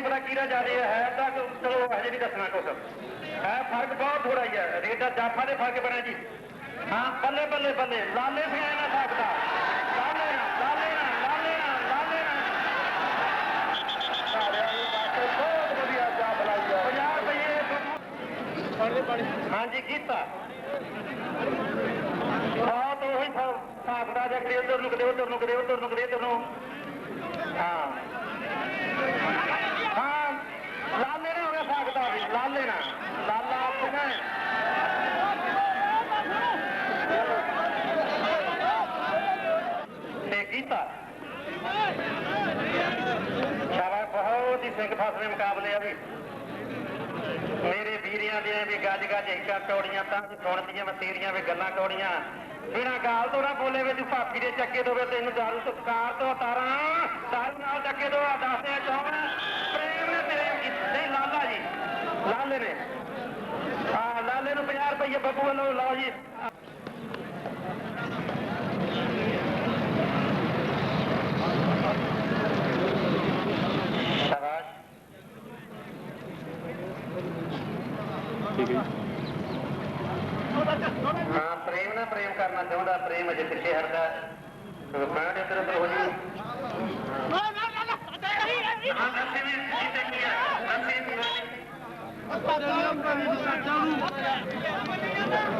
ਨਹੀਂ ਪਤਾ ਕਿਹਦਾ ਜ਼ਿਆਦਾ ਹੈ ਤਾਂ ਕਿ ਚਲੋ ਹਜੇ ਨਹੀਂ ਦੱਸਣਾ ਕੁਛ। ਹੈ ਫ਼ਰਕ ਬਹੁਤ ਥੋੜਾ ਹੀ ਹੈ। ਰੇਟ ਦਾ ਜਾਫਾ ਦੇ ਫ਼ਰਕ ਬਣਿਆ ਜੀ। ਹਾਂ ਬੱਲੇ ਬੱਲੇ ਬੱਲੇ। ਲਾਲੇ ਸਿੰਘ ਨਾ ਸਕਦਾ ਲਾਲੇ ਨਾ ਲਾਲੇ ਨਾ ਲਾਲੇ ਨਾ ਲਾਲੇ ਨਾ। ਸਾਰਿਆਂ ਨੂੰ ਬਸ ਬਹੁਤ ਵਧੀਆ ਜਾਫ ਲਾਈ ਹੈ 50 ਰੁਪਏ ਹਾਂਜੀ ਕੀਤਾ। ਬਹੁਤ ਉਹੀ ਹਿਸਾਬ ਦਾ ਜੇ ਉਧਰ ਨੂੰ ਕਦੇ ਉਧਰ ਨੂੰ ਕਦੇ ਉਧਰ ਨੂੰ ਕਦੇ ਇੱਧਰ ਨੂੰ। ਹਾਂ ਹਾਂ ਲਾਲੇ ਨਾ ਹੋ ਗਿਆ ਸਕਦਾ ਵੀ ਲਾਲਾ ਆਪਣਾ ਤੇ ਕੀਤਾ ਸ਼ਾਬਾਸ਼ ਬਹੁਤ ਹੀ ਸਿੰਘ ਫਸਵੇਂ ਮੁਕਾਬਲੇ ਆ ਵੀ ਮੇਰੇ ਵੀਰਿਆਂ ਦੀਆਂ ਵੀ ਗੱਜ ਗੱਜ ਇੱਕਾ ਟੋੜੀਆਂ ਤਾਂ ਸੁਣਦੀਆਂ ਮਤੇਰੀਆਂ ਵੀ ਗੱਲਾਂ ਕੌੜੀਆਂ ਬਿਨਾ ਗਾਲ ਤੋਂ ਨਾ ਬੋਲੇ ਵੇ ਤੂੰ ਭਾਪੀ ਦੇ ਚੱਕੇ ਦੋਵੇ ਤੈਨੂੰ ਦਾਰੂ ਸਤਕਾਰ ਤੋਂ ਤਾਰਾਂ ਦਾਰੂ ਨਾਲ ਚੱਕੇ ਦੋ ਆ ਦੱਸਦੇ ਚਾਹਣ ਆ ਲਾਲੇ ਨੂੰ 50 ਰੁਪਏ ਬੱਬੂ ਵੱਲੋਂ ਲਓ ਜੀ। ਹਾਂ ਪ੍ਰੇਮ ਨਾਲ ਪ੍ਰੇਮ ਕਰਨਾ ਚਾਹੁੰਦਾ ਪ੍ਰੇਮ ਅਜੇ ਪਿੱਛੇ ਹਟਦਾ। ਮੈਂ ਦੇ ਤੇਰੇ ਹੋ ਜੀ। ਹਾਂ ਨਸੀ ਵੀ ਜੀ ਦੇਖੀ ਹੈ ਨਸੀ ਵੀ